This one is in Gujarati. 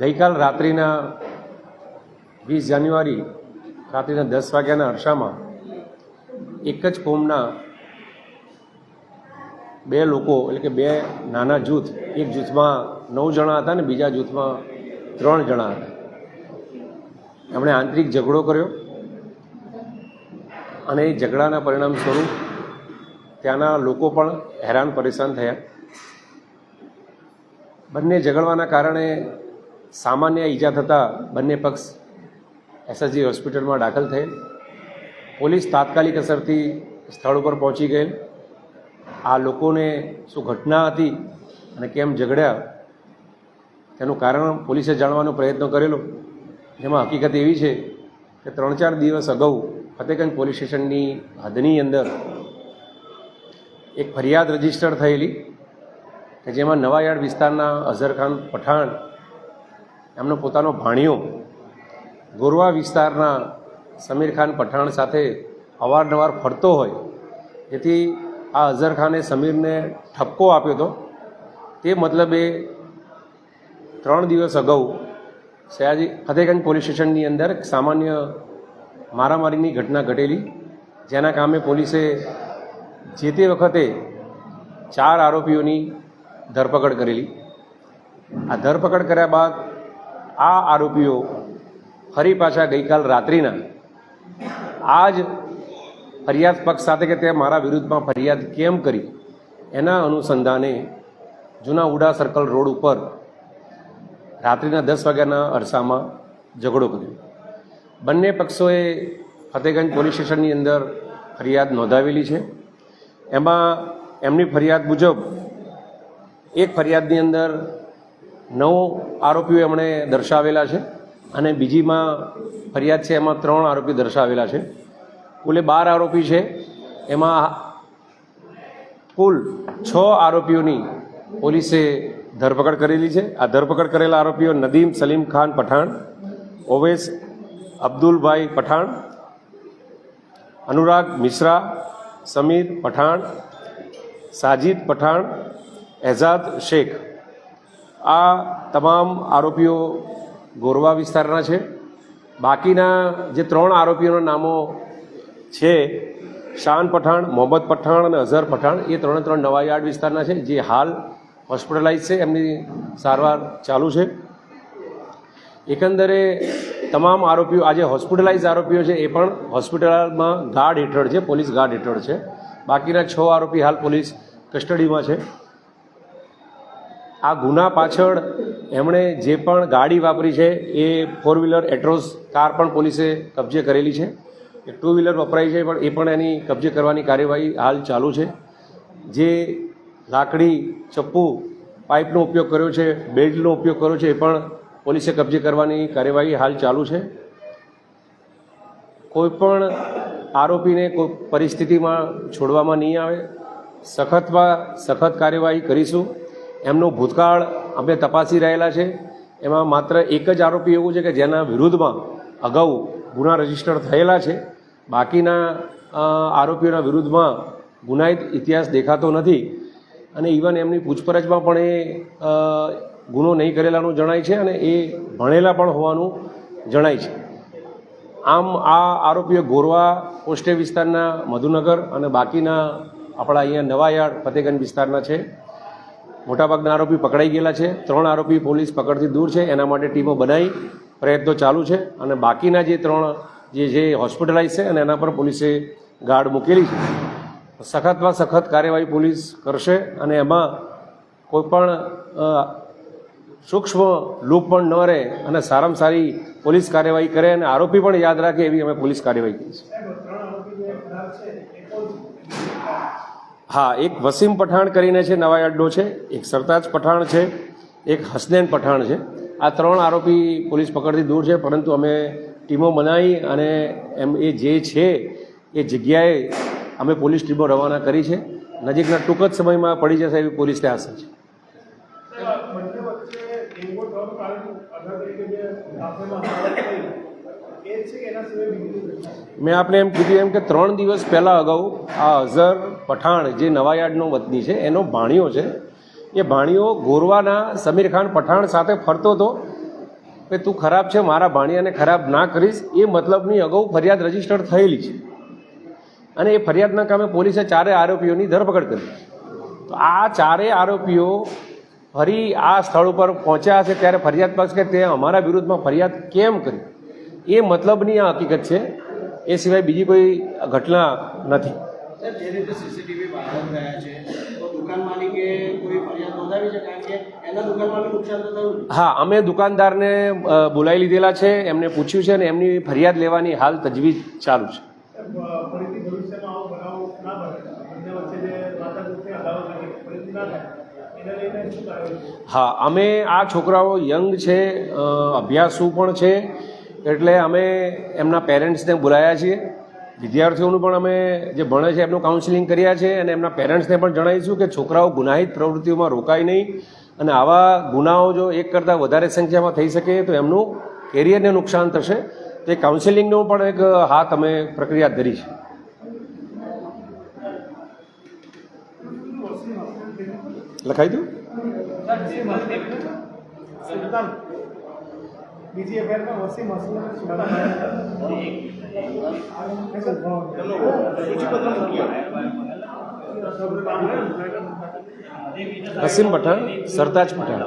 ગઈકાલ રાત્રિના વીસ જાન્યુઆરી રાત્રિના દસ વાગ્યાના અરસામાં એક જ કોમના બે લોકો, એટલે કે બે નાના જૂથ, એક જૂથમાં નવ જણા હતા ને બીજા જૂથમાં ત્રણ જણા હતા. એમણે આંતરિક ઝઘડો કર્યો અને એ ઝઘડાના પરિણામ સ્વરૂપ ત્યાંના લોકો પણ હેરાન પરેશાન થયા. બંને ઝઘડવાના કારણે સામાન્ય ઈજા થતાં બંને પક્ષ એસએસજી હોસ્પિટલમાં દાખલ થયેલ. પોલીસ તાત્કાલિક અસરથી સ્થળ ઉપર પહોંચી ગયેલ. આ લોકોને શું ઘટના હતી અને કેમ ઝઘડ્યા તેનું કારણ પોલીસે જાણવાનો પ્રયત્ન કરેલો. જેમાં હકીકત એવી છે કે ત્રણ ચાર દિવસ અગાઉ ફતેગંજ પોલીસ સ્ટેશનની હદની અંદર એક ફરિયાદ રજિસ્ટર થયેલી કે જેમાં નવાયાર્ડ વિસ્તારના અઝરખાન પઠાણ એમનો પોતાનો ભાણિયો ગોરવા વિસ્તારના સમીર ખાન પઠાણ સાથે અવારનવાર ફરતો હોય જેથી આ અઝહર ખાને સમીરને ઠપકો આપ્યો હતો. તે મતલબે ત્રણ દિવસ અગાઉ સયાજી ફતેગંજ પોલીસ સ્ટેશનની અંદર સામાન્ય મારામારીની ઘટના ઘટેલી, જેના કામે પોલીસે જે તે વખતે ચાર આરોપીઓની ધરપકડ કરેલી. આ ધરપકડ કર્યા બાદ આ આરોપીઓ ફરી પાછા ગઈકાલ રાત્રિના આ જ ફરિયાદ પક્ષ સાથે કે તે મારા વિરુદ્ધમાં ફરિયાદ કેમ કરી? એના અનુસંધાને જૂના ઉડા સર્કલ રોડ ઉપર રાત્રિના દસ વાગ્યાના અરસામાં ઝઘડો કર્યો. બંને પક્ષોએ ફતેગંજ પોલીસ સ્ટેશનની અંદર ફરિયાદ નોંધાવેલી છે. એમાં એમની ફરિયાદ મુજબ એક ફરિયાદની અંદર નવ આરોપીઓ એમણે દર્શાવેલા છે અને બીજીમાં ફરિયાદ છે, એમાં ત્રણ આરોપી દર્શાવેલા છે. કુલે બાર આરોપી છે. એમાં કુલ છ આરોપીઓની પોલીસે ધરપકડ કરેલી છે. આ ધરપકડ કરેલા આરોપીઓ નદીમ સલીમ ખાન પઠાણ, ઓવેસ અબ્દુલભાઈ પઠાણ, અનુરાગ મિશ્રા, સમીર પઠાણ, સાજિદ પઠાણ, એઝાદ શેખ. આ તમામ આરોપીઓ ગોરવા વિસ્તારના છે. બાકીના જે ત્રણ આરોપીઓના નામો છે, શાન પઠાણ, મોહમ્મદ પઠાણ અને અઝહર પઠાણ, એ ત્રણે ત્રણ નવાયાર્ડ વિસ્તારના છે, જે હાલ હોસ્પિટલાઇઝ છે, એમની સારવાર ચાલુ છે. એકંદરે તમામ આરોપીઓ આજે હોસ્પિટલાઇઝ આરોપીઓ છે, એ પણ હોસ્પિટલમાં ગાર્ડ હેઠળ છે, પોલીસ ગાર્ડ હેઠળ છે. બાકીના છ આરોપી હાલ પોલીસ કસ્ટડીમાં છે. આ ગુના પાછળ એમણે જે પણ ગાડી વાપરી છે, એ ફોર વ્હીલર એટ્રોસ કાર પણ પોલીસે કબજે કરેલી છે. એ ટુ વ્હીલર વપરાય છે, પણ એ પણ એની કબજે કરવાની કાર્યવાહી હાલ ચાલુ છે. જે લાકડી, ચપ્પુ, પાઇપનો ઉપયોગ કર્યો છે, બેલ્ટનો ઉપયોગ કર્યો છે, એ પણ પોલીસે કબજે કરવાની કાર્યવાહી હાલ ચાલુ છે. કોઈ પણ આરોપીને કોઈ પરિસ્થિતિમાં છોડવામાં નહીં આવે. સખતમાં સખત કાર્યવાહી કરીશું. એમનો ભૂતકાળ અમે તપાસી રહેલા છે. એમાં માત્ર એક જ આરોપી એવું છે કે જેના વિરુદ્ધમાં અગાઉ ગુના રજિસ્ટર થયેલા છે. બાકીના આરોપીઓના વિરુદ્ધમાં ગુનાહિત ઇતિહાસ દેખાતો નથી. અને ઇવન એમની પૂછપરછમાં પણ એ ગુનો નહીં કરેલાનું જણાય છે અને એ ભણેલા પણ હોવાનું જણાય છે. આમ આ આરોપીઓ ગોરવા પોસ્ટે વિસ્તારના મધુનગર અને બાકીના આપણા અહીંયા નવાયાર્ડ ફતેગંજ વિસ્તારના છે. મોટાભાગના આરોપી પકડાઈ ગયેલા છે. ત્રણ આરોપી પોલીસ પકડથી દૂર છે. એના માટે ટીમો બનાવી પ્રયત્નો ચાલુ છે. અને બાકીના જે ત્રણ જે જે હોસ્પિટલાઇઝ છે અને એના પર પોલીસે ગાર્ડ મૂકેલી છે. સખતમાં સખત કાર્યવાહી પોલીસ કરશે અને એમાં કોઈપણ સૂક્ષ્મ લૂપ પણ ન રહે અને સારામાં સારી પોલીસ કાર્યવાહી કરે અને આરોપી પણ યાદ રાખે એવી અમે પોલીસ કાર્યવાહી કરીશું હા, એક વસીમ પઠાણ કરીને છે નવાઈ અડ્ડો છે, એક સરતાજ પઠાણ છે, એક હસનૈન પઠાણ છે. આ ત્રણ આરોપી પોલીસ પકડથી દૂર છે, પરંતુ અમે ટીમો બનાવી અને એમ એ જે છે, એ જગ્યાએ અમે પોલીસ ટીમો રવાના કરી છે. નજીકના ટૂંક જ સમયમાં પડી જશે એવી પોલીસને આશા છે. બંને વચ્ચે મેં આપણે એમ કીધું એમ કે ત્રણ દિવસ પહેલાં અગાઉ આ અઝર પઠાણ જે નવાયાર્ડનો વતની છે, એનો ભાણિયો છે, એ ભાણિયો ગોરવાના સમીર ખાન પઠાણ સાથે ફરતો હતો. કે તું ખરાબ છે, મારા ભાણિયાને ખરાબ ના કરીશ, એ મતલબની અગાઉ ફરિયાદ રજિસ્ટર થયેલી છે. અને એ ફરિયાદના કામે પોલીસે ચારે આરોપીઓની ધરપકડ કરી. તો આ ચારેય આરોપીઓ ફરી આ સ્થળ ઉપર પહોંચ્યા હશે ત્યારે ફરિયાદ પક્ષ કે તે અમારા વિરુદ્ધમાં ફરિયાદ કેમ કરી? એ મતલબની આ હકીકત છે. એ સિવાય બીજી કોઈ ઘટના નથી. સાહેબ જે રીતે સીસીટીવી વાયરલ થયા છે તો દુકાન માલિકે કોઈ ફરિયાદ નોંધાવી છે? કારણ કે એના દુકાનમાં બી નુકસાન તો થયું ને. હા અમે દુકાનદારને બોલાવી લીધેલા છે એમને પૂછ્યું છે અને એમની ફરિયાદ લેવાની હાલ તજવીજ ચાલુ છે? હા અમે આ છોકરાઓ યંગ છે અભ્યાસુ પણ છે એટલે અમે એમના પેરેન્ટ્સને બોલાયા છીએ. વિદ્યાર્થીઓનું પણ અમે જે ભણે છે એમનું કાઉન્સિલિંગ કર્યા છે અને એમના પેરેન્ટ્સને પણ જણાવીશું કે છોકરાઓ ગુનાહિત પ્રવૃત્તિઓમાં રોકાય નહીં અને આવા ગુનાઓ જો એક કરતાં વધારે સંખ્યામાં થઈ શકે તો એમનું કેરિયરને નુકસાન થશે. તે કાઉન્સિલિંગનો પણ એક હાથ અમે પ્રક્રિયા ધરી છે. લખાઈ દઉં? બીજી અફેરમાં વસીમ હસન અને સુલતાન વસીમ પઠાણ સરતાજ પઠાણ.